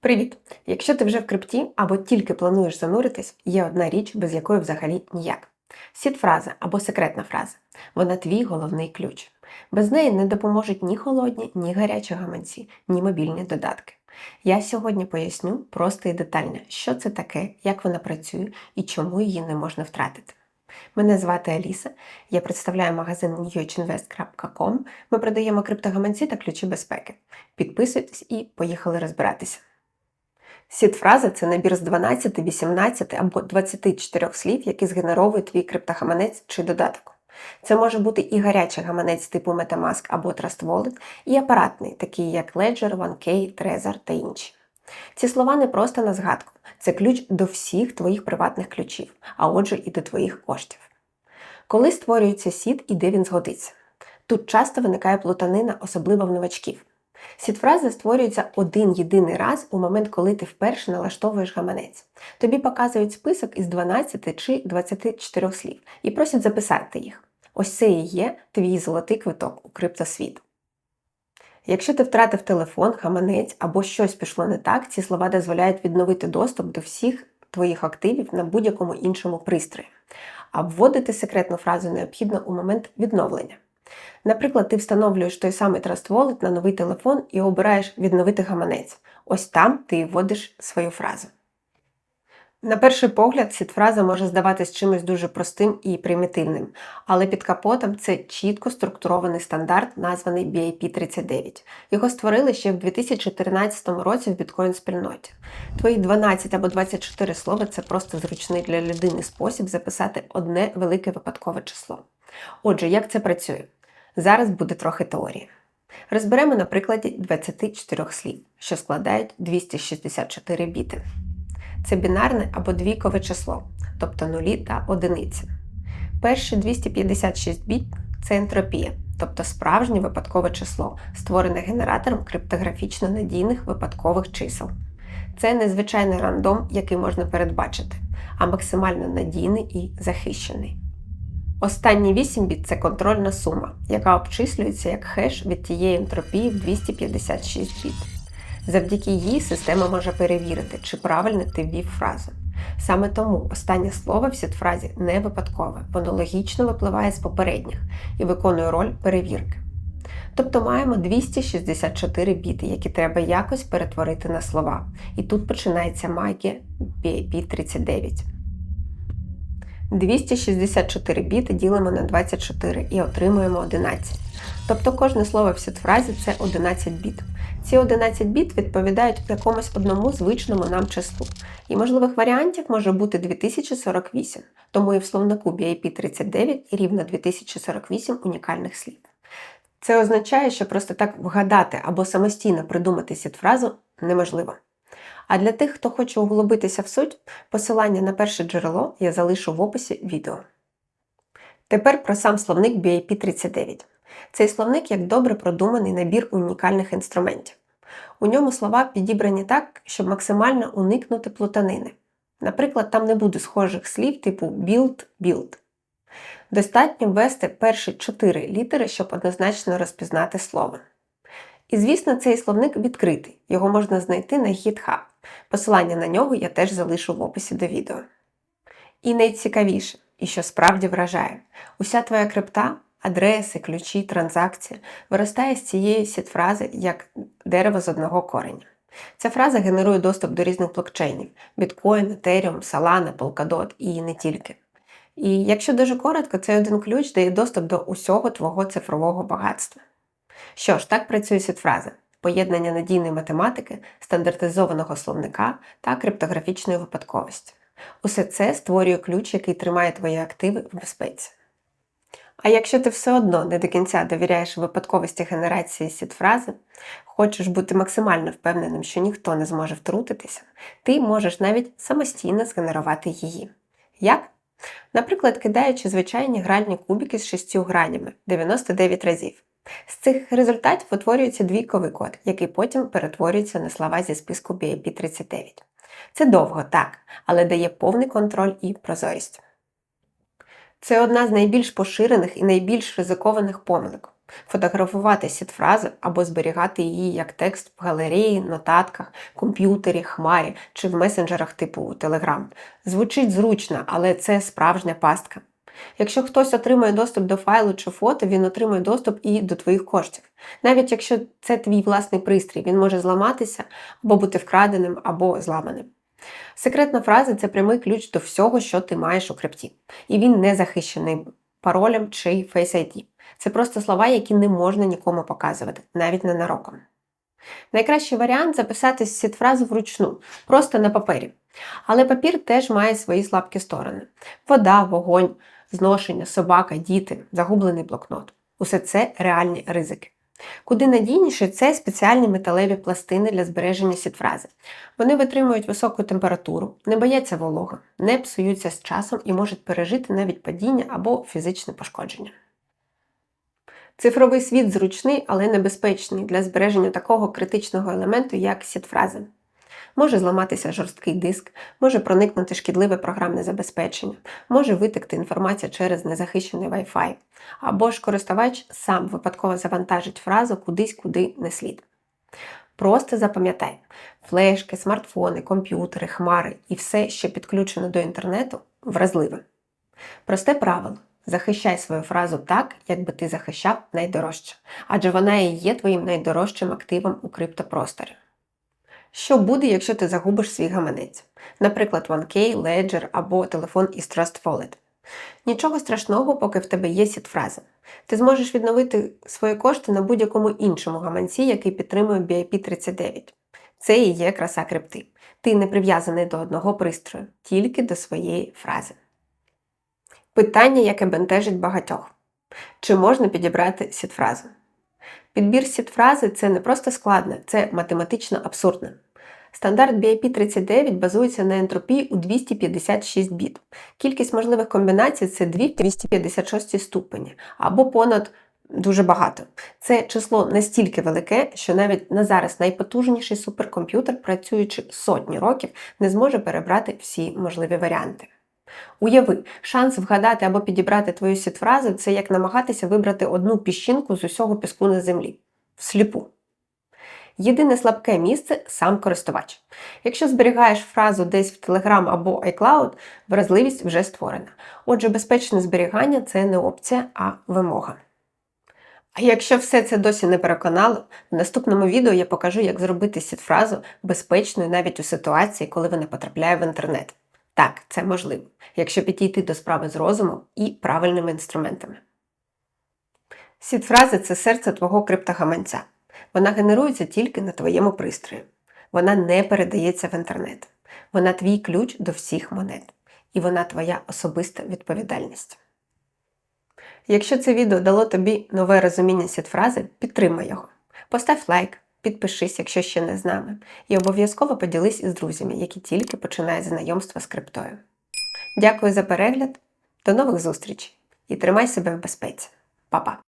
Привіт! Якщо ти вже в крипті або тільки плануєш зануритись, є одна річ, без якої взагалі ніяк. Сід-фраза або секретна фраза. Вона твій головний ключ. Без неї не допоможуть ні холодні, ні гарячі гаманці, ні мобільні додатки. Я сьогодні поясню просто і детально, що це таке, як вона працює і чому її не можна втратити. Мене звати Аліса, я представляю магазин newchinvest.com. Ми продаємо криптогаманці та ключі безпеки. Підписуйтесь і поїхали розбиратися. Сід-фраза це набір з 12, 18 або 24 слів, які згенеровує твій криптогаманець чи додаток. Це може бути і гарячий гаманець типу Metamask або Trust Wallet, і апаратний, такий як Ledger, OneKey, Trezor та інші. Ці слова не просто на згадку, це ключ до всіх твоїх приватних ключів, а отже і до твоїх коштів. Коли створюється сід і де він згодиться? Тут часто виникає плутанина, особливо в новачків. Сід-фрази створюються один єдиний раз у момент, коли ти вперше налаштовуєш гаманець. Тобі показують список із 12 чи 24 слів і просять записати їх. Ось це і є твій золотий квиток у криптосвіт. Якщо ти втратив телефон, гаманець або щось пішло не так, ці слова дозволяють відновити доступ до всіх твоїх активів на будь-якому іншому пристрої. А вводити секретну фразу необхідно у момент відновлення. Наприклад, ти встановлюєш той самий Trust Wallet на новий телефон і обираєш відновити гаманець. Ось там ти вводиш свою фразу. На перший погляд, сід-фраза може здаватись чимось дуже простим і примітивним, але під капотом це чітко структурований стандарт, названий BIP39. Його створили ще в 2014 році в біткоін-спільноті. Твої 12 або 24 слова це просто зручний для людини спосіб записати одне велике випадкове число. Отже, як це працює? Зараз буде трохи теорії. Розберемо на прикладі 24 слів, що складають 264 біти. Це бінарне або двійкове число, тобто нулі та одиниці. Перші 256 біт це ентропія, тобто справжнє випадкове число, створене генератором криптографічно надійних випадкових чисел. Це незвичайний рандом, який можна передбачити, а максимально надійний і захищений. Останні 8 біт це контрольна сума, яка обчислюється як хеш від тієї ентропії в 256 біт. Завдяки їй система може перевірити, чи правильно ти ввів фразу. Саме тому останнє слово в сітфразі не випадкове, воно логічно випливає з попередніх і виконує роль перевірки. Тобто маємо 264 біти, які треба якось перетворити на слова. І тут починається магія BIP39. 264 біти ділимо на 24 і отримуємо 11. Тобто кожне слово в сітфразі це 11 біт. Ці 11 біт відповідають якомусь одному звичному нам числу. І можливих варіантів може бути 2048, тому і в словнику BIP39 рівно 2048 унікальних слів. Це означає, що просто так вгадати або самостійно придумати сітфразу неможливо. А для тих, хто хоче углубитися в суть, посилання на перше джерело я залишу в описі відео. Тепер про сам словник BIP39. Цей словник як добре продуманий набір унікальних інструментів. У ньому слова підібрані так, щоб максимально уникнути плутанини. Наприклад, там не буде схожих слів типу build, build. Достатньо ввести перші чотири літери, щоб однозначно розпізнати слово. І, звісно, цей словник відкритий, його можна знайти на GitHub. Посилання на нього я теж залишу в описі до відео. І найцікавіше, і що справді вражає, уся твоя крипта, адреси, ключі, транзакції виростає з цієї сітфрази як дерево з одного кореня. Ця фраза генерує доступ до різних блокчейнів: Bitcoin, Ethereum, Solana, Polkadot і не тільки. І якщо дуже коротко, цей один ключ дає доступ до усього твого цифрового багатства. Що ж, так працює сітфраза поєднання надійної математики, стандартизованого словника та криптографічної випадковості. Усе це створює ключ, який тримає твої активи в безпеці. А якщо ти все одно не до кінця довіряєш випадковості генерації сітфрази, хочеш бути максимально впевненим, що ніхто не зможе втрутитися, ти можеш навіть самостійно згенерувати її. Як? Наприклад, кидаючи звичайні гральні кубики з шістю гранями 99 разів. З цих результатів утворюється двійковий код, який потім перетворюється на слова зі списку BIP39. Це довго, так, але дає повний контроль і прозорість. Це одна з найбільш поширених і найбільш ризикованих помилок. Фотографувати сітфрази або зберігати її як текст в галереї, нотатках, комп'ютері, хмарі чи в месенджерах типу Telegram. Звучить зручно, але це справжня пастка. Якщо хтось отримує доступ до файлу чи фото, він отримує доступ і до твоїх коштів. Навіть якщо це твій власний пристрій, він може зламатися або бути вкраденим, або зламаним. Секретна фраза це прямий ключ до всього, що ти маєш у крипті. І він не захищений паролем чи Face ID. Це просто слова, які не можна нікому показувати, навіть ненароком. Найкращий варіант записати сітфразу вручну, просто на папері. Але папір теж має свої слабкі сторони: вода, вогонь, зношення, собака, діти, загублений блокнот. Усе це реальні ризики. Куди надійніше це спеціальні металеві пластини для збереження сітфрази. Вони витримують високу температуру, не бояться волога, не псуються з часом і можуть пережити навіть падіння або фізичне пошкодження. Цифровий світ зручний, але небезпечний для збереження такого критичного елементу, як сітфрази. Може зламатися жорсткий диск, може проникнути шкідливе програмне забезпечення, може витекти інформація через незахищений Wi-Fi, або ж користувач сам випадково завантажить фразу кудись, куди не слід. Просто запам'ятай, флешки, смартфони, комп'ютери, хмари і все, що підключено до інтернету, вразливе. Просте правило. Захищай свою фразу так, якби ти захищав найдорожче, адже вона і є твоїм найдорожчим активом у криптопросторі. Що буде, якщо ти загубиш свій гаманець, наприклад, OneKey, Ledger або телефон із Trust Wallet? Нічого страшного, поки в тебе є сітфраза. Ти зможеш відновити свої кошти на будь-якому іншому гаманці, який підтримує BIP39. Це і є краса крипти. Ти не прив'язаний до одного пристрою, тільки до своєї фрази. Питання, яке бентежить багатьох: чи можна підібрати сітфразу? Підбір сітфрази це не просто складне, це математично абсурдне. Стандарт BIP39 базується на ентропії у 256 біт. Кількість можливих комбінацій це 2 256 ступені або понад дуже багато. Це число настільки велике, що навіть на зараз найпотужніший суперкомп'ютер, працюючи сотні років, не зможе перебрати всі можливі варіанти. Уяви, шанс вгадати або підібрати твою сітфразу це як намагатися вибрати одну піщинку з усього піску на землі всліпу. Єдине слабке місце сам користувач. Якщо зберігаєш фразу десь в Telegram або iCloud, вразливість вже створена. Отже, безпечне зберігання це не опція, а вимога. А якщо все це досі не переконало, в наступному відео я покажу, як зробити сітфразу безпечною навіть у ситуації, коли вона потрапляє в інтернет. Так, це можливо, якщо підійти до справи з розумом і правильними інструментами. Сітфрази це серце твого криптогаманця. Вона генерується тільки на твоєму пристрої. Вона не передається в інтернет. Вона твій ключ до всіх монет. І вона твоя особиста відповідальність. Якщо це відео дало тобі нове розуміння сітфрази, підтримай його. Постав лайк, підпишись, якщо ще не з нами, і обов'язково поділись із друзями, які тільки починають знайомство з криптою. Дякую за перегляд, до нових зустрічей і тримай себе в безпеці. Па-па!